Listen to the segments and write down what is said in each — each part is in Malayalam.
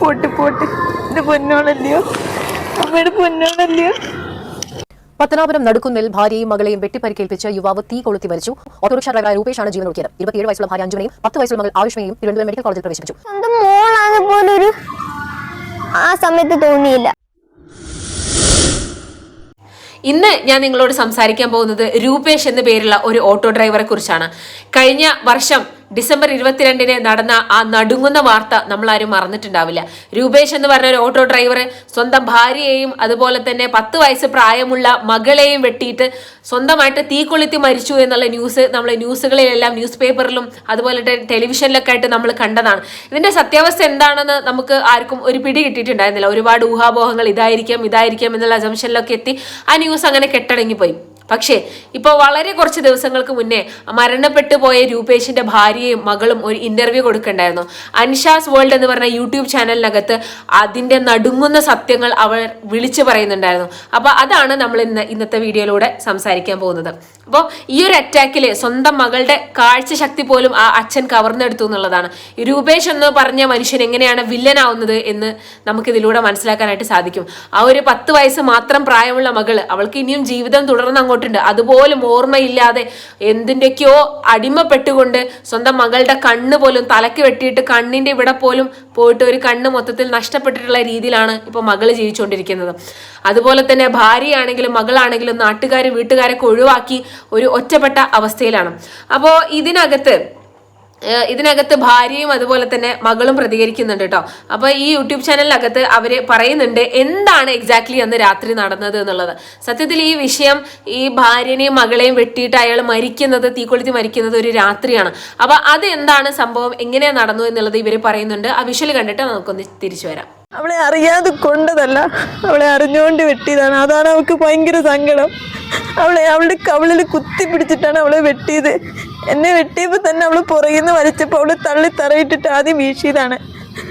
Pot pot. ഇത് പൊന്നോളല്ലയോ? അമ്മയുടെ പൊന്നോളല്ലയോ? പത്തനാപുരം നടുക്കുന്നിൽ ഭാര്യയും മകളെയും വെട്ടിപ്പരിക്കേൽപ്പിച്ച് യുവാവ് തീ കൊളുത്തി മരിച്ചു. ഓട്ടോറിക്ഷാ ഡ്രൈവറായ രൂപേഷാണ് ജീവൻ ഒടുക്കിയത് ഇരുപത്തിയേഴ് വയസ്സുള്ള ഭാര്യ അഞ്ജുനെയും പത്ത് വയസ്സുള്ള മകൾ ആയുഷ്മയും തിരുവനന്തപുരം മെഡിക്കൽ കോളേജിൽ പ്രവേശിപ്പിച്ചു. സ്വന്തം മോളാണ് പോലൊരു ആ സമയത്ത് തോന്നിയില്ല. ഇന്ന് ഞാൻ നിങ്ങളോട് സംസാരിക്കാൻ പോകുന്നത് രൂപേഷ് എന്ന പേരുള്ള ഒരു ഓട്ടോ ഡ്രൈവറെ കുറിച്ചാണ്. കഴിഞ്ഞ വർഷം ഡിസംബർ ഇരുപത്തിരണ്ടിന് നടന്ന ആ നടുങ്ങുന്ന വാർത്ത നമ്മൾ ആരും മറന്നിട്ടുണ്ടാവില്ല. രൂപേഷ് എന്ന് പറഞ്ഞ ഒരു ഓട്ടോ ഡ്രൈവർ സ്വന്തം ഭാര്യയെയും അതുപോലെ തന്നെ പത്ത് വയസ്സ് പ്രായമുള്ള മകളെയും വെട്ടിയിട്ട് സ്വന്തമായിട്ട് തീ കൊളുത്തി മരിച്ചു എന്നുള്ള ന്യൂസ് നമ്മൾ ന്യൂസുകളിലെല്ലാം ന്യൂസ് പേപ്പറിലും അതുപോലെ ടെലിവിഷനിലൊക്കെ ആയിട്ട് നമ്മൾ കണ്ടതാണ്. ഇതിന്റെ സത്യാവസ്ഥ എന്താണെന്ന് നമുക്ക് ആർക്കും ഒരു പിടി കിട്ടിയിട്ടുണ്ടായിരുന്നില്ല. ഒരുപാട് ഊഹാപോഹങ്ങൾ ഇതായിരിക്കാം ഇതായിരിക്കാം എന്നുള്ള അസംഷനിലൊക്കെ എത്തി. ആ ന്യൂസ് അങ്ങനെ കെട്ടടങ്ങിപ്പോയി. പക്ഷേ ഇപ്പോൾ വളരെ കുറച്ച് ദിവസങ്ങൾക്ക് മുന്നേ മരണപ്പെട്ടു പോയ രൂപേഷിന്റെ ഭാര്യയും മകളും ഒരു ഇന്റർവ്യൂ കൊടുക്കണ്ടായിരുന്നു. അൻഷാസ് വേൾഡ് എന്ന് പറഞ്ഞ യൂട്യൂബ് ചാനലിനകത്ത് അതിന്റെ നടുങ്ങുന്ന സത്യങ്ങൾ അവർ വിളിച്ചു പറയുന്നുണ്ടായിരുന്നു. അപ്പോൾ അതാണ് നമ്മൾ ഇന്ന് ഇന്നത്തെ വീഡിയോയിലൂടെ സംസാരിക്കാൻ പോകുന്നത്. അപ്പോൾ ഈ ഒരു അറ്റാക്കിൽ സ്വന്തം മകളുടെ കാഴ്ച ശക്തി പോലും ആ അച്ഛൻ കവർന്നെടുത്തു എന്നുള്ളതാണ്. രൂപേഷ് എന്ന് പറഞ്ഞ മനുഷ്യൻ എങ്ങനെയാണ് വില്ലനാവുന്നത് എന്ന് നമുക്കിതിലൂടെ മനസ്സിലാക്കാനായിട്ട് സാധിക്കും. ആ ഒരു പത്ത് വയസ്സ് മാത്രം പ്രായമുള്ള മകൾ അവൾക്ക് ഇനിയും ജീവിതം തുടർന്ന് അങ്ങോട്ടുണ്ട് അതുപോലും ഓർമ്മയില്ലാതെ എന്തിന്റെയൊക്കെയോ അടിമപ്പെട്ടുകൊണ്ട് സ്വന്തം മകളുടെ കണ്ണ് പോലും തലക്ക് വെട്ടിയിട്ട് കണ്ണിന്റെ ഇവിടെ പോലും പോയിട്ട് ഒരു കണ്ണ് മൊത്തത്തിൽ നഷ്ടപ്പെട്ടിട്ടുള്ള രീതിയിലാണ് ഇപ്പോൾ മകൾ ജീവിച്ചുകൊണ്ടിരിക്കുന്നത്. അതുപോലെ തന്നെ ഭാര്യയാണെങ്കിലും മകളാണെങ്കിലും നാട്ടുകാർ വീട്ടുകാരൊക്കെ ഒഴിവാക്കി ഒരു ഒറ്റപ്പെട്ട അവസ്ഥയിലാണ്. അപ്പോൾ ഇതിനകത്ത് ഇതിനകത്ത് ഭാര്യയും അതുപോലെ തന്നെ മകളും പ്രതികരിക്കുന്നുണ്ട് കേട്ടോ അപ്പൊ ഈ യൂട്യൂബ് ചാനലിനകത്ത് അവർ പറയുന്നുണ്ട് എന്താണ് എക്സാക്ട്ലി അന്ന് രാത്രി നടന്നത് എന്നുള്ളത്. സത്യത്തിൽ ഈ വിഷയം ഈ ഭാര്യനെയും മകളെയും വെട്ടിയിട്ട് അയാൾ മരിക്കുന്നത് തീക്കൊളുത്തി മരിക്കുന്നത് ഒരു രാത്രിയാണ്. അപ്പൊ അത് എന്താണ് സംഭവം? എങ്ങനെയാ നടന്നു എന്നുള്ളത് ഇവർ പറയുന്നുണ്ട്. ആ വിഷ്വൽ കണ്ടിട്ട് നമുക്കൊന്ന് തിരിച്ചു വരാം. അവളെ അറിയാതെ കൊണ്ടതല്ല. അവളെ അറിഞ്ഞുകൊണ്ട് വെട്ടിയതാണ്. അതാണ് അവൾക്ക് ഭയങ്കര സങ്കടം. അവളെ അവളുടെ കവിളിൽ കുത്തി പിടിച്ചിട്ടാണ് അവളെ വെട്ടിയത്. എന്നെ വെട്ടിയപ്പോൾ തന്നെ അവൾ പുറകിൽ നിന്ന് വലിച്ചപ്പോൾ അവൾ തള്ളി തറയിട്ടിട്ട് ആദ്യം വീശിയതാണ്.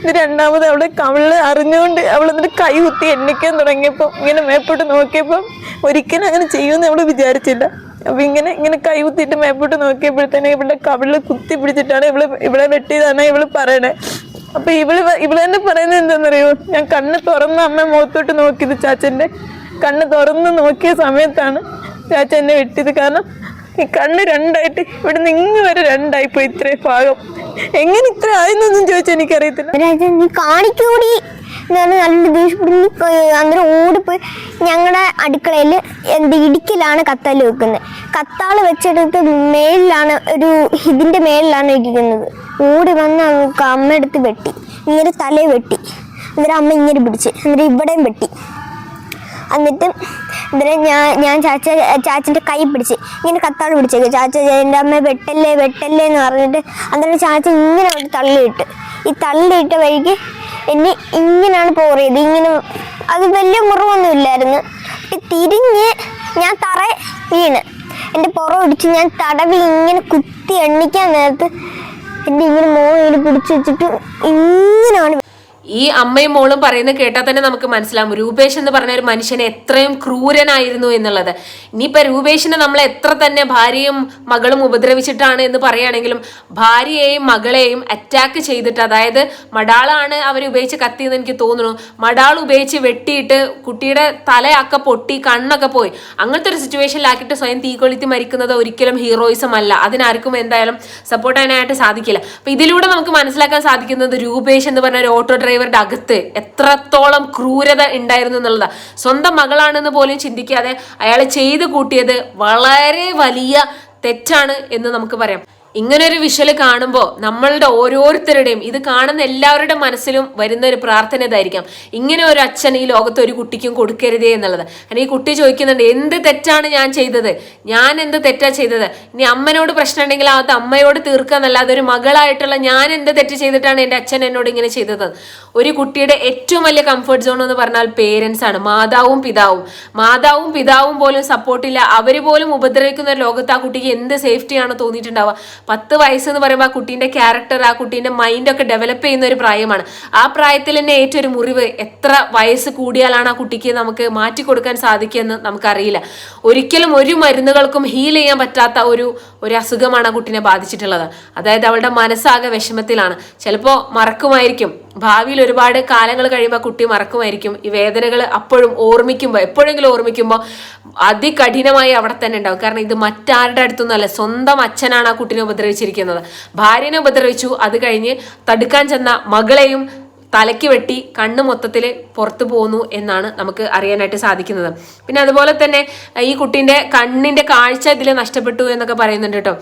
ഇത് രണ്ടാമത് അവളുടെ കവിളിൽ അറിഞ്ഞുകൊണ്ട് അവൾ എന്നിട്ട് കൈ കുത്തി എണ്ണിക്കാൻ തുടങ്ങിയപ്പോൾ ഇങ്ങനെ മേപ്പോട്ട് നോക്കിയപ്പോൾ ഒരിക്കലും അങ്ങനെ ചെയ്യുമെന്ന് അവൾ വിചാരിച്ചില്ല. അപ്പം ഇങ്ങനെ ഇങ്ങനെ കൈ കുത്തിയിട്ട് മേപ്പോട്ട് നോക്കിയപ്പോഴത്തേനെ ഇവളുടെ കവിളിൽ കുത്തി പിടിച്ചിട്ടാണ് ഇവൾ ഇവളെ വെട്ടിയതാണ് ഇവൾ പറയണേ. അപ്പൊ ഇവൾ ഇവളെന്നെ പറയുന്നത് എന്താണെന്നറിയോ? ഞാൻ കണ്ണ് തുറന്ന് അമ്മ മുഖത്തോട്ട് നോക്കിയത് ചാച്ചന്റെ കണ്ണ് തുറന്ന് നോക്കിയ സമയത്താണ് ചാച്ച എന്നെ വെട്ടിയത്. കാരണം ഈ കണ്ണ് രണ്ടായിട്ട് ഇവിടെ നിന്ന് വരെ രണ്ടായി പോയി ഇത്രേ ഭാഗം. എങ്ങനെ ഇത്ര ആയെന്നൊന്നും ചോദിച്ചാൽ എനിക്കറിയത്തില്ല. നീ കാണിക്കൂടി. നല്ല ദേഷ്യപ്പെട്ട് നീ ക- അന്നേരം ഓടിപ്പോയി. ഞങ്ങളുടെ അടുക്കളയിൽ എന്ത് ഇടുക്കിലാണ് കത്താൽ വെക്കുന്നത് കത്താൾ വെച്ചെടുത്ത് മേളിലാണ് ഒരു ഇതിന്റെ മേളിലാണ് ഇരിക്കുന്നത് ഓടി വന്ന് അമ്മ എടുത്ത് വെട്ടി. ഇങ്ങനെ തലയെ വെട്ടി. അന്നേരം അമ്മ ഇങ്ങനെ പിടിച്ച്. അന്നേരം ഇവിടെയും വെട്ടി. എന്നിട്ട് ഇവരെ ഞാൻ ഞാൻ ചാച്ച ചാച്ചന്റെ കൈ പിടിച്ച് ഇങ്ങനെ കത്താട് പിടിച്ചേക്കും. ചാച്ച എന്റെ അമ്മ വെട്ടല്ലേ വെട്ടല്ലേ എന്ന് പറഞ്ഞിട്ട് അന്നേരം ചാച്ച ഇങ്ങനെ അവിടെ തള്ളിയിട്ട്. ഈ തള്ളിയിട്ട വഴിക്ക് എന്നെ ഇങ്ങനെയാണ് പോറിയത് ഇങ്ങനെ അത് വലിയ മുറിവൊന്നും ഇല്ലായിരുന്നു. തിരിഞ്ഞ് ഞാൻ തറ വീണ്. എന്റെ പുറം ഇടിച്ച് ഞാൻ തടവി ഇങ്ങനെ കുത്തി എണ്ണിക്കാൻ നേരത്ത് എന്റെ ഇങ്ങനെ മോളിൽ പിടിച്ച് വെച്ചിട്ട് ഇങ്ങനെയാണ് ഈ അമ്മയും മോളും പറയുന്നത് കേട്ടാൽ തന്നെ നമുക്ക് മനസ്സിലാവും. രൂപേഷ് എന്ന് പറഞ്ഞ ഒരു മനുഷ്യൻ എത്രയും ക്രൂരനായിരുന്നു എന്നുള്ളത്. ഇനിയിപ്പോൾ രൂപേഷിനെ നമ്മൾ എത്ര തന്നെ ഭാര്യയും മകളും ഉപദ്രവിച്ചിട്ടാണ് എന്ന് പറയുകയാണെങ്കിലും ഭാര്യയെയും മകളെയും അറ്റാക്ക് ചെയ്തിട്ട് അതായത് മടാളാണ് അവർ ഉപയോഗിച്ച് കത്തിയെന്ന് എനിക്ക് തോന്നുന്നു. മടാൾ ഉപയോഗിച്ച് വെട്ടിയിട്ട് കുട്ടിയുടെ തലയൊക്കെ പൊട്ടി കണ്ണൊക്കെ പോയി. അങ്ങനത്തെ ഒരു സിറ്റുവേഷനിലാക്കിയിട്ട് സ്വയം തീ കൊളുത്തി മരിക്കുന്നത് ഒരിക്കലും ഹീറോയിസം അല്ല. അതിനാർക്കും എന്തായാലും സപ്പോർട്ട് ചെയ്യാനായിട്ട് സാധിക്കില്ല. അപ്പം ഇതിലൂടെ നമുക്ക് മനസ്സിലാക്കാൻ സാധിക്കുന്നത് രൂപേഷ് എന്ന് പറഞ്ഞ ഒരു ഓട്ടോ ഡ്രൈവറുടെ അകത്ത് എത്രത്തോളം ക്രൂരത ഉണ്ടായിരുന്നു എന്നുള്ളതാണ് സ്വന്തം മകളാണെന്ന് പോലും ചിന്തിക്കാതെ അയാൾ ചെയ്തു കൂട്ടിയത് വളരെ വലിയ തെറ്റാണ് എന്ന് നമുക്ക് പറയാം. ഇങ്ങനൊരു വിഷ്വൽ കാണുമ്പോൾ നമ്മളുടെ ഓരോരുത്തരുടെയും ഇത് കാണുന്ന എല്ലാവരുടെ മനസ്സിലും വരുന്ന ഒരു പ്രാർത്ഥന ഇതായിരിക്കാം. ഇങ്ങനെ ഒരു അച്ഛൻ ഈ ലോകത്ത് ഒരു കുട്ടിക്കും കൊടുക്കരുതേ എന്നുള്ളത്. അല്ലെങ്കിൽ ഈ കുട്ടി ചോദിക്കുന്നുണ്ട് എന്ത് തെറ്റാണ് ഞാൻ ചെയ്തത്? ഞാൻ എന്ത് തെറ്റാ ചെയ്തത്? ഇനി അമ്മനോട് പ്രശ്നം ഉണ്ടെങ്കിൽ അത് അമ്മയോട് തീർക്കുക എന്നല്ലാതെ ഒരു മകളായിട്ടുള്ള ഞാൻ എന്ത് തെറ്റ് ചെയ്തിട്ടാണ് എന്റെ അച്ഛൻ എന്നോട് ഇങ്ങനെ ചെയ്തത്? ഒരു കുട്ടിയുടെ ഏറ്റവും വലിയ കംഫർട്ട് സോൺ എന്ന് പറഞ്ഞാൽ പേരൻസ് ആണ് മാതാവും പിതാവും. മാതാവും പിതാവും പോലും സപ്പോർട്ടില്ല അവർ പോലും ഉപദ്രവിക്കുന്ന ലോകത്ത് ആ കുട്ടിക്ക് എന്ത് സേഫ്റ്റിയാണ് തോന്നിയിട്ടുണ്ടാവുക? പത്ത് വയസ്സെന്ന് പറയുമ്പോൾ ആ കുട്ടീന്റെ ക്യാരക്ടർ ആ കുട്ടീന്റെ മൈൻഡൊക്കെ ഡെവലപ്പ് ചെയ്യുന്ന ഒരു പ്രായമാണ്. ആ പ്രായത്തിൽ തന്നെ ഏറ്റവും ഒരു മുറിവ് എത്ര വയസ്സ് കൂടിയാലാണ് ആ കുട്ടിക്ക് നമുക്ക് മാറ്റി കൊടുക്കാൻ സാധിക്കുമെന്ന് നമുക്കറിയില്ല. ഒരിക്കലും ഒരു മരുന്നുകൾക്കും ഹീൽ ചെയ്യാൻ പറ്റാത്ത ഒരു ഒരു അസുഖമാണ് ആ കുട്ടീനെ ബാധിച്ചിട്ടുള്ളത്. അതായത് അവളുടെ മനസ്സാകെ വിഷമത്തിലാണ്. ചിലപ്പോൾ മറക്കുമായിരിക്കും. ഭാവിയിൽ ഒരുപാട് കാലങ്ങൾ കഴിയുമ്പോൾ കുട്ടി മറക്കുമായിരിക്കും. ഈ വേദനകൾ അപ്പോഴും ഓർമ്മിക്കുമ്പോൾ എപ്പോഴെങ്കിലും ഓർമ്മിക്കുമ്പോൾ അതികഠിനമായി അവിടെ തന്നെ ഉണ്ടാവും. കാരണം ഇത് മറ്റാരുടെ അടുത്തൊന്നുമല്ല സ്വന്തം അച്ഛനാണ് ആ കുട്ടീനെ ഉപദ്രവിച്ചിരിക്കുന്നത്. ഭാര്യനെ ഉപദ്രവിച്ചു അത് കഴിഞ്ഞ് തടുക്കാൻ ചെന്ന മകളെയും തലയ്ക്ക് വെട്ടി കണ്ണ് മൊത്തത്തിൽ പുറത്തു പോന്നു എന്നാണ് നമുക്ക് അറിയാനായിട്ട് സാധിക്കുന്നത്. പിന്നെ അതുപോലെ തന്നെ ഈ കുട്ടീന്റെ കണ്ണിന്റെ കാഴ്ച ഇതിൽ നഷ്ടപ്പെട്ടു എന്നൊക്കെ പറയുന്നുണ്ട് കേട്ടോ.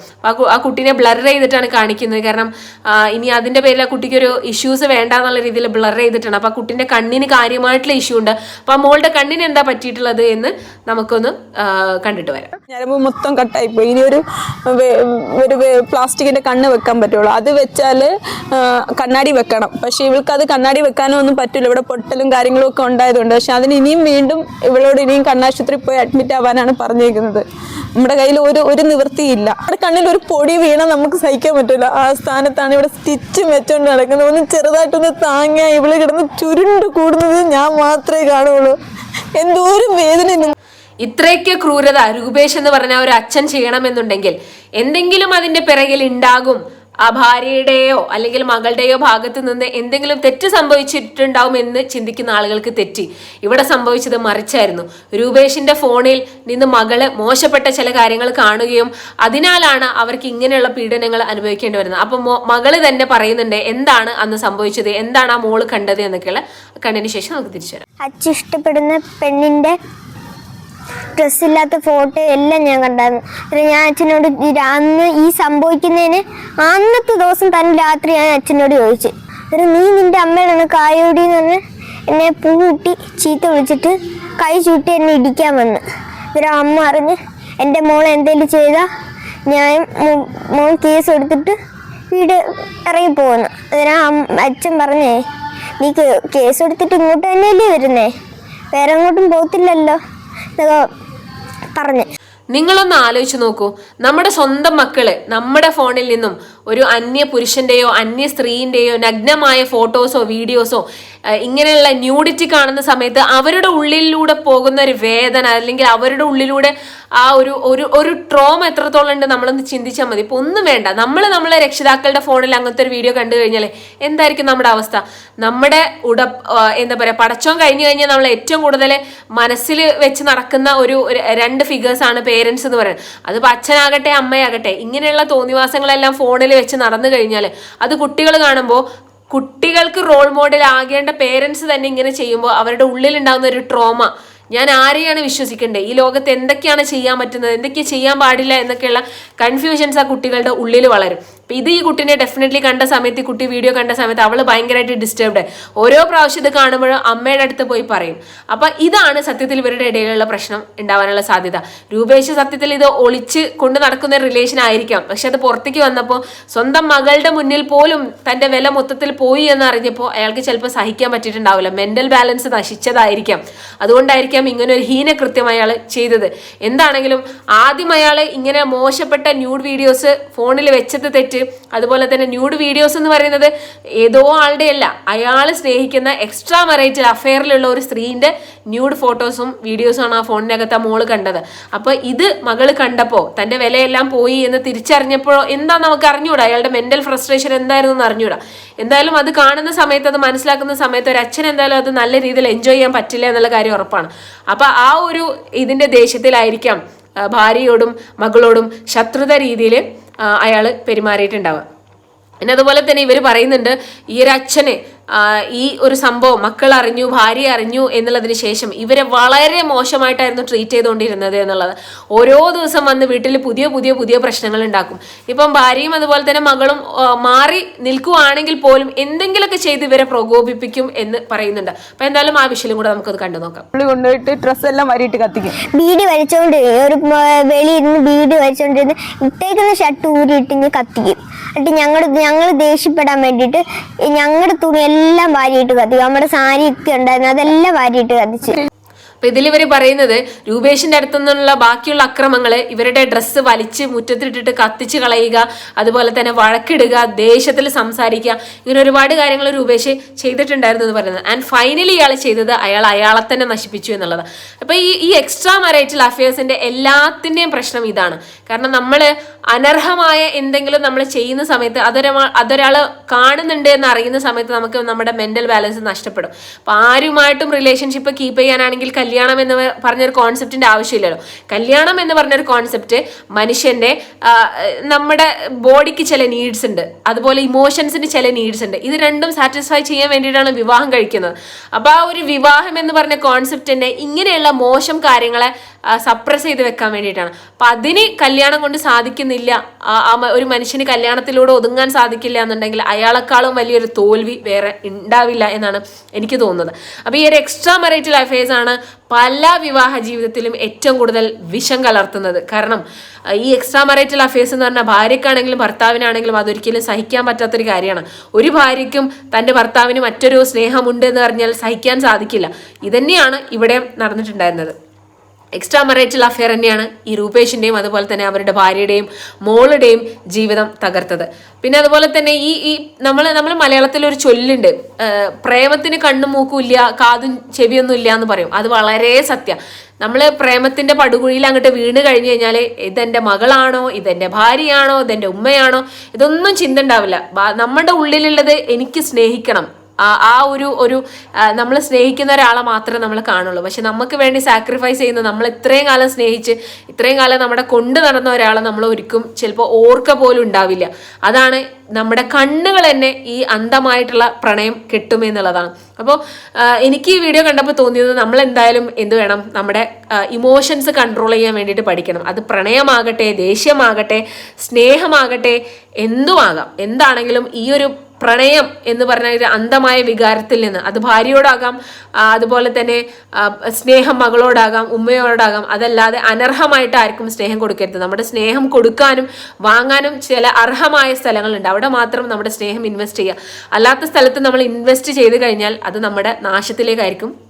ആ കുട്ടീനെ ബ്ലർ ചെയ്തിട്ടാണ് കാണിക്കുന്നത്. കാരണം ഇനി അതിന്റെ പേരിൽ ആ കുട്ടിക്ക് ഒരു ഇഷ്യൂസ് വേണ്ട എന്നുള്ള രീതിയിൽ ബ്ലർ ചെയ്തിട്ടാണ്. അപ്പോൾ ആ കുട്ടീന്റെ കണ്ണിന് കാര്യമായിട്ടുള്ള ഇഷ്യൂ ഉണ്ട്. അപ്പോൾ ആ മോളുടെ കണ്ണിന് എന്താ പറ്റിയിട്ടുള്ളത് എന്ന് നമുക്കൊന്ന് കണ്ടിട്ട് വരാം. ഞരമ്പ് മൊത്തം കട്ടായി പോയി. ഇനി ഒരു ഒരു പ്ലാസ്റ്റിക്കിന്റെ കണ്ണ് വെക്കാൻ പറ്റുള്ളൂ. അത് വെച്ചാൽ കണ്ണാടി വെക്കണം. പക്ഷേ ഇവൾക്ക് അത് കണ്ണാടി വെക്കാനോ ഒന്നും പറ്റില്ല ഇവിടെ പൊട്ടലും കാര്യങ്ങളും ഒക്കെ ഉണ്ടായതുകൊണ്ട്. പക്ഷെ അതിന് ഇനിയും വീണ്ടും ഇവളോട് ഇനിയും കണ്ണാശുപത്രി പോയി അഡ്മിറ്റ് ആവാനാണ് പറഞ്ഞേക്കുന്നത് നമ്മുടെ കയ്യിൽ ഒരു ഒരു നിവൃത്തിയില്ല. അവിടെ കണ്ണിൽ ഒരു പൊടി വീണ നമുക്ക് സഹിക്കാൻ പറ്റില്ല ആ സ്ഥാനത്താണ് ഇവിടെ സ്റ്റിച്ച് വെച്ചോണ്ട് നടക്കുന്നത്. ഒന്ന് ചെറുതായിട്ടൊന്ന് താങ്ങിയ ഇവൾ കിടന്ന് ചുരുണ്ട് കൂടുന്നത് ഞാൻ മാത്രമേ കാണുള്ളൂ. എന്തോരം വേദന ഇത്രയൊക്കെ ക്രൂരത രൂപേഷ് എന്ന് പറഞ്ഞ ഒരു അച്ഛൻ ചെയ്യണമെന്നുണ്ടെങ്കിൽ എന്തെങ്കിലും അതിന്റെ പിറകിൽ ഉണ്ടാകും. ആ ഭാര്യയുടെയോ അല്ലെങ്കിൽ മകളുടെയോ ഭാഗത്ത് നിന്ന് എന്തെങ്കിലും തെറ്റ് സംഭവിച്ചിട്ടുണ്ടാവും എന്ന് ചിന്തിക്കുന്ന ആളുകൾക്ക് തെറ്റി. ഇവിടെ സംഭവിച്ചത് മറിച്ചായിരുന്നു. രൂപേഷിന്റെ ഫോണിൽ നിന്ന് മകൾ മോശപ്പെട്ട ചില കാര്യങ്ങൾ കാണുകയും അതിനാലാണ് അവർക്ക് ഇങ്ങനെയുള്ള പീഡനങ്ങൾ അനുഭവിക്കേണ്ടി വരുന്നത്. അപ്പൊ മകൾ തന്നെ പറയുന്നുണ്ട് എന്താണ് അന്ന് സംഭവിച്ചത്? എന്താണ് ആ മോൾ കണ്ടത്? എന്നൊക്കെയുള്ള കണ്ടതിന് ശേഷം നമുക്ക് തിരിച്ചു വരാം. അച്ഛൻ ഇഷ്ടപ്പെടുന്ന പെണ്ണിന്റെ ഡ്രസ്സില്ലാത്ത ഫോട്ടോ എല്ലാം ഞാൻ കണ്ടായിരുന്നു. എന്നിട്ട് ഞാൻ അച്ഛനോട് അന്ന് ഈ സംഭവിക്കുന്നതിന് അന്നത്തെ ദിവസം തന്നെ രാത്രി ഞാൻ അച്ഛനോട് ചോദിച്ചു. എന്നിട്ട് നീ നിന്റെ അമ്മയാണ് കായോടി എന്ന് പറഞ്ഞ് എന്നെ പൂട്ടി ചീത്ത വിളിച്ചിട്ട് കൈ ചൂട്ടി എന്നെ ഇടിക്കാൻ വന്ന്. ഇവരെ അമ്മ അറിഞ്ഞ് എന്റെ മോൾ എന്തെങ്കിലും ചെയ്താൽ ഞാൻ മോൾ കേസ് എടുത്തിട്ട് വീട് ഇറങ്ങി പോകുന്നു അതിനാ അച്ഛൻ പറഞ്ഞേ നീ കേസ് എടുത്തിട്ട് ഇങ്ങോട്ട് തന്നെയല്ലേ വരുന്നേ? വേറെ എങ്ങോട്ടും പോകത്തില്ലല്ലോ പറഞ്ഞ്. നിങ്ങളൊന്ന് ആലോചിച്ച് നോക്കൂ. നമ്മുടെ സ്വന്തം മക്കൾ നമ്മുടെ ഫോണിൽ നിന്നും ഒരു അന്യ പുരുഷന്റെയോ അന്യ സ്ത്രീന്റെയോ നഗ്നമായ ഫോട്ടോസോ വീഡിയോസോ ഇങ്ങനെയുള്ള ന്യൂഡിറ്റി കാണുന്ന സമയത്ത് അവരുടെ ഉള്ളിലൂടെ പോകുന്ന ഒരു വേദന അല്ലെങ്കിൽ അവരുടെ ഉള്ളിലൂടെ ആ ഒരു ഒരു ഒരു ട്രോമ എത്രത്തോളം ഉണ്ട് നമ്മളൊന്ന് ചിന്തിച്ചാൽ മതി. ഇപ്പൊ ഒന്നും വേണ്ട. നമ്മൾ നമ്മളെ രക്ഷിതാക്കളുടെ ഫോണിൽ അങ്ങനത്തെ ഒരു വീഡിയോ കണ്ടു കഴിഞ്ഞാൽ എന്തായിരിക്കും നമ്മുടെ അവസ്ഥ? നമ്മുടെ ഉട എന്താ പറയാ പടച്ചോൻ കഴിഞ്ഞു കഴിഞ്ഞാൽ നമ്മൾ ഏറ്റവും കൂടുതൽ മനസ്സിൽ വെച്ച് നടക്കുന്ന ഒരു രണ്ട് ഫിഗേഴ്സ് ആണ് പേരൻസ് എന്ന് പറയുന്നത്. അതിപ്പോൾ അച്ഛനാകട്ടെ അമ്മയാകട്ടെ ഇങ്ങനെയുള്ള തോന്നിവാസങ്ങളെല്ലാം ഫോണിൽ വെച്ച് നടന്നു കഴിഞ്ഞാൽ അത് കുട്ടികൾ കാണുമ്പോൾ കുട്ടികൾക്ക് റോൾ മോഡൽ ആകേണ്ട പേരൻസ് തന്നെ ഇങ്ങനെ ചെയ്യുമ്പോൾ അവരുടെ ഉള്ളിലുണ്ടാകുന്ന ഒരു ട്രോമ ഞാൻ ആരെയാണ് വിശ്വസിക്കേണ്ടത് ഈ ലോകത്ത് എന്തൊക്കെയാണ് ചെയ്യാൻ പറ്റുന്നത്? എന്തൊക്കെ ചെയ്യാൻ പാടില്ല എന്നൊക്കെയുള്ള കൺഫ്യൂഷൻസ് ആ കുട്ടികളുടെ ഉള്ളിൽ വളരും. അപ്പൊ ഇത് ഈ കുട്ടീനെ ഡെഫിനറ്റ്ലി കണ്ട സമയത്ത് ഈ കുട്ടി വീഡിയോ കണ്ട സമയത്ത് അവൾ ഭയങ്കരമായിട്ട് ഡിസ്റ്റർബ്ഡ് ഓരോ പ്രാവശ്യം ഇത് കാണുമ്പോഴും അമ്മയുടെ അടുത്ത് പോയി പറയും. അപ്പൊ ഇതാണ് സത്യത്തിൽ ഇവരുടെ ഇടയിലുള്ള പ്രശ്നം ഉണ്ടാവാനുള്ള സാധ്യത. രൂപേഷ് സത്യത്തിൽ ഇത് ഒളിച്ച് കൊണ്ട് നടക്കുന്ന റിലേഷൻ ആയിരിക്കാം. പക്ഷെ അത് പുറത്തേക്ക് വന്നപ്പോൾ സ്വന്തം മകളുടെ മുന്നിൽ പോലും തന്റെ വില മൊത്തത്തിൽ പോയി എന്ന് അറിഞ്ഞപ്പോൾ അയാൾക്ക് ചിലപ്പോൾ സഹിക്കാൻ പറ്റിയിട്ടുണ്ടാവില്ല. മെന്റൽ ബാലൻസ് നശിച്ചതായിരിക്കാം. അതുകൊണ്ടായിരിക്കാം ഇങ്ങനെ ഒരു ഹീനകൃത്യം അയാൾ ചെയ്തത്. എന്താണെങ്കിലും ആദ്യം അയാൾ ഇങ്ങനെ മോശപ്പെട്ട ന്യൂഡ് വീഡിയോസ് ഫോണിൽ വെച്ചത് തെറ്റ് അതുപോലെ തന്നെ ന്യൂഡ് വീഡിയോസ് എന്ന് പറയുന്നത് ഏതോ ആളുടെ അല്ല അയാൾ സ്നേഹിക്കുന്ന എക്സ്ട്രാ മറൈറ്റൽ അഫെയറിലുള്ള ഒരു സ്ത്രീന്റെ ന്യൂഡ് ഫോട്ടോസും വീഡിയോസുമാണ് ആ ഫോണിനകത്ത് ആ മോൾ കണ്ടത്. അപ്പോൾ ഇത് മകൾ കണ്ടപ്പോൾ തന്റെ വിലയെല്ലാം പോയി എന്ന് തിരിച്ചറിഞ്ഞപ്പോൾ എന്താ നമുക്ക് അറിഞ്ഞൂടാ? അയാളുടെ മെന്റൽ ഫ്രസ്ട്രേഷൻ എന്തായിരുന്നു എന്ന് അറിഞ്ഞൂടാ? എന്തായാലും അത് കാണുന്ന സമയത്ത് അത് മനസ്സിലാക്കുന്ന സമയത്ത് ഒരു അച്ഛൻ എന്തായാലും അത് നല്ല രീതിയിൽ എൻജോയ് ചെയ്യാൻ പറ്റില്ല എന്നുള്ള കാര്യം ഉറപ്പാണ്. അപ്പോൾ ആ ഒരു ഇതിന്റെ ദേഷ്യത്തിലായിരിക്കാം ഭാര്യയോടും മകളോടും ശത്രുത രീതിയിൽ അയാൾ പെരുമാറിയിട്ടുണ്ടാവുക. പിന്നെ അതുപോലെ തന്നെ ഇവർ പറയുന്നുണ്ട് ഈ ഒരു അച്ഛന് ഈ ഒരു സംഭവം മക്കൾ അറിഞ്ഞു ഭാര്യ അറിഞ്ഞു എന്നുള്ളതിന് ശേഷം ഇവരെ വളരെ മോശമായിട്ടായിരുന്നു ട്രീറ്റ് ചെയ്തുകൊണ്ടിരുന്നത് എന്നുള്ളത്. ഓരോ ദിവസം വന്ന് വീട്ടിൽ പുതിയ പുതിയ പുതിയ പ്രശ്നങ്ങൾ ഉണ്ടാക്കും ഇപ്പം ഭാര്യയും അതുപോലെ തന്നെ മകളും മാറി നിൽക്കുവാണെങ്കിൽ പോലും എന്തെങ്കിലുമൊക്കെ ചെയ്ത് ഇവരെ പ്രകോപിപ്പിക്കും എന്ന് പറയുന്നുണ്ട്. അപ്പൊ എന്തായാലും ആ വിഷയം കൂടെ നമുക്കത് കണ്ടു നോക്കാം. കൊണ്ടുപോയിട്ട് ഡ്രസ് എല്ലാം വരിയിട്ട് കത്തിക്കും. ബീഡി വലിച്ചോണ്ട് ഒരു വെളിയിരുന്ന് ബീഡി വലിച്ചോണ്ടിരുന്ന് ഇട്ടേക്കുന്ന ഷർട്ട് ഊരിയിട്ട് ഇങ്ങ് കത്തിക്കും. എന്നിട്ട് ഞങ്ങളുടെ ഞങ്ങൾ ദേഷ്യപ്പെടാൻ വേണ്ടിയിട്ട് ഞങ്ങളുടെ തുണി എല്ലാം വാരിയിട്ട് കത്തിക്കും. നമ്മുടെ സാരി ഒക്കെ ഉണ്ടായിരുന്നു അതെല്ലാം വാരിയിട്ട് കത്തിച്ചു. അപ്പൊ ഇതിൽ ഇവർ പറയുന്നത് രൂപേഷിന്റെ അടുത്തു നിന്നുള്ള ബാക്കിയുള്ള അക്രമങ്ങൾ ഇവരുടെ ഡ്രസ്സ് വലിച്ച് മുറ്റത്തിട്ടിട്ട് കത്തിച്ച് കളയുക അതുപോലെ തന്നെ വഴക്കിടുക ദേഷ്യത്തിൽ സംസാരിക്കുക ഇങ്ങനെ ഒരുപാട് കാര്യങ്ങൾ രൂപേഷ് ചെയ്തിട്ടുണ്ടായിരുന്നു എന്ന് പറയുന്നത്. ആൻഡ് ഫൈനലി ഇയാൾ ചെയ്തത് അയാൾ അയാളെ തന്നെ നശിപ്പിച്ചു എന്നുള്ളത്. അപ്പൊ ഈ ഈ എക്സ്ട്രാ മാരേറ്റൽ അഫയേഴ്സിന്റെ എല്ലാത്തിന്റെയും പ്രശ്നം ഇതാണ്. കാരണം നമ്മൾ അനർഹമായ എന്തെങ്കിലും നമ്മൾ ചെയ്യുന്ന സമയത്ത് അതൊരാ അതൊരാൾ കാണുന്നുണ്ട് എന്ന് അറിയുന്ന സമയത്ത് നമുക്ക് നമ്മുടെ മെന്റൽ ബാലൻസ് നഷ്ടപ്പെടും. അപ്പൊ ആരുമായിട്ടും റിലേഷൻഷിപ്പ് കീപ്പ് ചെയ്യാനാണെങ്കിൽ കല്യാണം എന്ന് പറഞ്ഞൊരു കോൺസെപ്റ്റിന്റെ ആവശ്യമില്ലല്ലോ. കല്യാണം എന്ന് പറഞ്ഞൊരു കോൺസെപ്റ്റ് മനുഷ്യന്റെ നമ്മുടെ ബോഡിക്ക് ചില നീഡ്സ് ഉണ്ട്. അതുപോലെ ഇമോഷൻസിന് ചില നീഡ്സ് ഉണ്ട്. ഇത് രണ്ടും സാറ്റിസ്ഫൈ ചെയ്യാൻ വേണ്ടിയിട്ടാണ് വിവാഹം കഴിക്കുന്നത്. അപ്പൊ ആ ഒരു വിവാഹം എന്ന് പറഞ്ഞ കോൺസെപ്റ്റിനെ ഇങ്ങനെയുള്ള മോശം കാര്യങ്ങളെ സപ്രസ് ചെയ്ത് വെക്കാൻ വേണ്ടിയിട്ടാണ്. അപ്പൊ അതിന് കല്യാണം കൊണ്ട് സാധിക്കുന്നില്ല ഒരു മനുഷ്യന് കല്യാണത്തിലൂടെ ഒതുങ്ങാൻ സാധിക്കില്ല എന്നുണ്ടെങ്കിൽ അയാളെക്കാളും വലിയൊരു തോൽവി വേറെ ഉണ്ടാവില്ല എന്നാണ് എനിക്ക് തോന്നുന്നത്. അപ്പോൾ ഈ ഒരു എക്സ്ട്രാ മെറൈറ്റൽ അഫയേഴ്സ് ആണ് പല വിവാഹ ജീവിതത്തിലും ഏറ്റവും കൂടുതൽ വിഷം കലർത്തുന്നത്. കാരണം ഈ എക്സ്ട്രാ മറൈറ്റൽ അഫയേഴ്സ് എന്ന് പറഞ്ഞാൽ ഭാര്യക്കാണെങ്കിലും ഭർത്താവിനാണെങ്കിലും അതൊരിക്കലും സഹിക്കാൻ പറ്റാത്തൊരു കാര്യമാണ്. ഒരു ഭാര്യയ്ക്കും തന്റെ ഭർത്താവിന് മറ്റൊരു സ്നേഹമുണ്ട് എന്ന് പറഞ്ഞാൽ സഹിക്കാൻ സാധിക്കില്ല. ഇതന്നെയാണ് ഇവിടെ നടന്നിട്ടുണ്ടായിരുന്നത്. എക്സ്ട്രാ മറൈറ്റൽ അഫെയർ തന്നെയാണ് ഈ രൂപേഷിന്റെയും അതുപോലെ തന്നെ അവരുടെ ഭാര്യയുടെയും മോളുടെയും ജീവിതം തകർത്തത്. പിന്നെ അതുപോലെ തന്നെ ഈ ഈ നമ്മൾ നമ്മൾ മലയാളത്തിൽ ഒരു ചൊല്ലുണ്ട് പ്രേമത്തിന് കണ്ണും മൂക്കും ഇല്ല കാതും ചെവിയൊന്നും ഇല്ല എന്ന് പറയും. അത് വളരെ സത്യം. നമ്മൾ പ്രേമത്തിന്റെ പടുകുഴിയിൽ അങ്ങോട്ട് വീണ് കഴിഞ്ഞു കഴിഞ്ഞാൽ ഇതെന്റെ മകളാണോ ഇതെന്റെ ഭാര്യയാണോ ഇതെന്റെ ഉമ്മയാണോ ഇതൊന്നും ചിന്ത ഉണ്ടാവില്ല. നമ്മുടെ ഉള്ളിലുള്ളത് എനിക്ക് സ്നേഹിക്കണം. ആ ഒരു ഒരു നമ്മൾ സ്നേഹിക്കുന്ന ഒരാളെ മാത്രമേ നമ്മൾ കാണുള്ളൂ. പക്ഷെ നമുക്ക് വേണ്ടി സാക്രിഫൈസ് ചെയ്യുന്ന നമ്മൾ ഇത്രയും കാലം സ്നേഹിച്ച് ഇത്രയും കാലം നമ്മുടെ കൊണ്ടു നടന്ന ഒരാളെ നമ്മൾ ഒരിക്കും ചിലപ്പോൾ ഓർക്ക പോലും ഉണ്ടാവില്ല. അതാണ് നമ്മുടെ കണ്ണുകൾ തന്നെ ഈ അന്ധമായിട്ടുള്ള പ്രണയം കെട്ടുമെന്നുള്ളതാണ് അപ്പോൾ എനിക്ക് ഈ വീഡിയോ കണ്ടപ്പോൾ തോന്നിയത് നമ്മൾ എന്തായാലും എന്ത് വേണം? നമ്മുടെ ഇമോഷൻസ് കൺട്രോൾ ചെയ്യാൻ വേണ്ടിയിട്ട് പഠിക്കണം. അത് പ്രണയമാകട്ടെ ദേഷ്യമാകട്ടെ സ്നേഹമാകട്ടെ എന്തുമാകാം? എന്താണെങ്കിലും ഈ ഒരു പ്രണയം എന്ന് പറഞ്ഞ ഒരു അന്ധമായ വികാരത്തിൽ നിന്ന്. അത് ഭാര്യയോടാകാം അതുപോലെ തന്നെ സ്നേഹം മകളോടാകാം ഉമ്മയോടാകാം അതല്ലാതെ അനർഹമായിട്ട് ആർക്കും സ്നേഹം കൊടുക്കരുത്. നമ്മുടെ സ്നേഹം കൊടുക്കാനും വാങ്ങാനും ചില അർഹമായ സ്ഥലങ്ങളുണ്ട്. അവിടെ മാത്രം നമ്മുടെ സ്നേഹം ഇൻവെസ്റ്റ് ചെയ്യുക. അല്ലാത്ത സ്ഥലത്ത് നമ്മൾ ഇൻവെസ്റ്റ് ചെയ്ത് കഴിഞ്ഞാൽ അത് നമ്മുടെ നാശത്തിലേക്കായിരിക്കും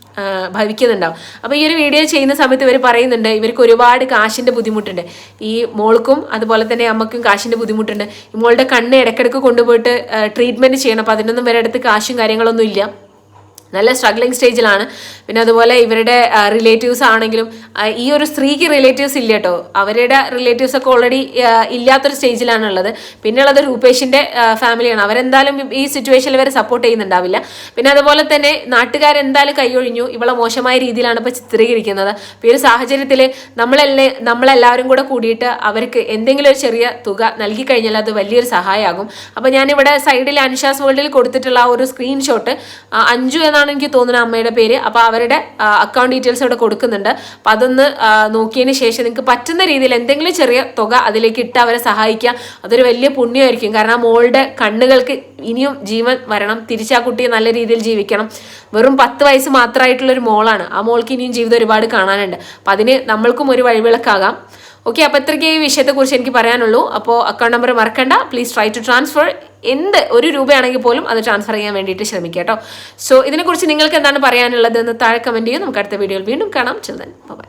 ഭവിക്കുന്നുണ്ടാവും. അപ്പോൾ ഈ ഒരു വീഡിയോ ചെയ്യുന്ന സമയത്ത് ഇവർ പറയുന്നുണ്ട് ഇവർക്ക് ഒരുപാട് കാശിന്റെ ബുദ്ധിമുട്ടുണ്ട്. ഈ മോൾക്കും അതുപോലെ തന്നെ അമ്മക്കും കാശിന്റെ ബുദ്ധിമുട്ടുണ്ട്. മോളുടെ കണ്ണ് ഇടയ്ക്കിടയ്ക്ക് കൊണ്ടുപോയിട്ട് ട്രീറ്റ്മെന്റ് ചെയ്യണം. അപ്പോൾ അതിനൊന്നും വരെ അടുത്ത് കാശും കാര്യങ്ങളൊന്നും ഇല്ല. നല്ല സ്ട്രഗ്ലിംഗ് സ്റ്റേജിലാണ് പിന്നെ അതുപോലെ ഇവരുടെ റിലേറ്റീവ്സ് ആണെങ്കിലും ഈ ഒരു സ്ത്രീക്ക് റിലേറ്റീവ്സ് ഇല്ല കേട്ടോ അവരുടെ റിലേറ്റീവ്സ് ഒക്കെ ഓൾറെഡി ഇല്ലാത്തൊരു സ്റ്റേജിലാണുള്ളത് പിന്നെ ഉള്ളത് രൂപേഷിന്റെ ഫാമിലിയാണ് അവരെന്തായാലും ഈ സിറ്റുവേഷനിൽ വരെ സപ്പോർട്ട് ചെയ്യുന്നുണ്ടാവില്ല. പിന്നെ അതുപോലെ തന്നെ നാട്ടുകാരെന്തായാലും കൈയൊഴിഞ്ഞു. ഇവളെ മോശമായ രീതിയിലാണ് ഇപ്പോൾ ചിത്രീകരിക്കുന്നത്. ഈ ഒരു സാഹചര്യത്തിൽ നമ്മളെല്ലാം നമ്മളെല്ലാവരും കൂടെ കൂടിയിട്ട് അവർക്ക് എന്തെങ്കിലും ഒരു ചെറിയ തുക നൽകി കഴിഞ്ഞാൽ അത് വലിയൊരു സഹായമാകും. അപ്പോൾ ഞാനിവിടെ സൈഡിൽ അൻഷാസ് വേൾഡിൽ കൊടുത്തിട്ടുള്ള ആ ഒരു സ്ക്രീൻഷോട്ട് അഞ്ചു എന്നാണ് എനിക്ക് തോന്നുന്നത് അമ്മയുടെ പേര്. അപ്പോൾ അവരുടെ അക്കൗണ്ട് ഡീറ്റെയിൽസ് ഇവിടെ കൊടുക്കുന്നുണ്ട്. അപ്പം അതൊന്ന് നോക്കിയതിന് ശേഷം നിങ്ങൾക്ക് പറ്റുന്ന രീതിയിൽ എന്തെങ്കിലും ചെറിയ തുക അതിലേക്ക് ഇട്ട് അവരെ സഹായിക്കുക അതൊരു വലിയ പുണ്യമായിരിക്കും. കാരണം മോളുടെ കണ്ണുകൾക്ക് ഇനിയും ജീവൻ വരണം. തിരിച്ചാ കുട്ടിയെ നല്ല രീതിയിൽ ജീവിക്കണം. വെറും പത്ത് വയസ്സ് മാത്രമായിട്ടുള്ള ഒരു മോളാണ്. ആ മോൾക്ക് ഇനിയും ജീവിതം ഒരുപാട് കാണാനുണ്ട്. അപ്പം അതിന് നമ്മൾക്കും ഒരു വഴിവിളക്കാകാം. ഓക്കെ അപ്പോൾ ഇത്രയ്ക്ക് ഈ വിഷയത്തെക്കുറിച്ച് എനിക്ക് പറയാനുള്ളൂ. അപ്പോൾ അക്കൗണ്ട് നമ്പർ മറക്കണ്ട. പ്ലീസ് ട്രൈ ടു ട്രാൻസ്ഫർ എന്ത് ഒരു രൂപയാണെങ്കിൽ പോലും അത് ട്രാൻസ്ഫർ ചെയ്യാൻ വേണ്ടിയിട്ട് ശ്രമിക്കുക കേട്ടോ. സോ ഇതിനെക്കുറിച്ച് നിങ്ങൾക്ക് എന്താണ് പറയാനുള്ളത് എന്ന് താഴെ കമന്റ് ചെയ്യും നമുക്ക് അടുത്ത വീഡിയോയിൽ വീണ്ടും കാണാം. Children by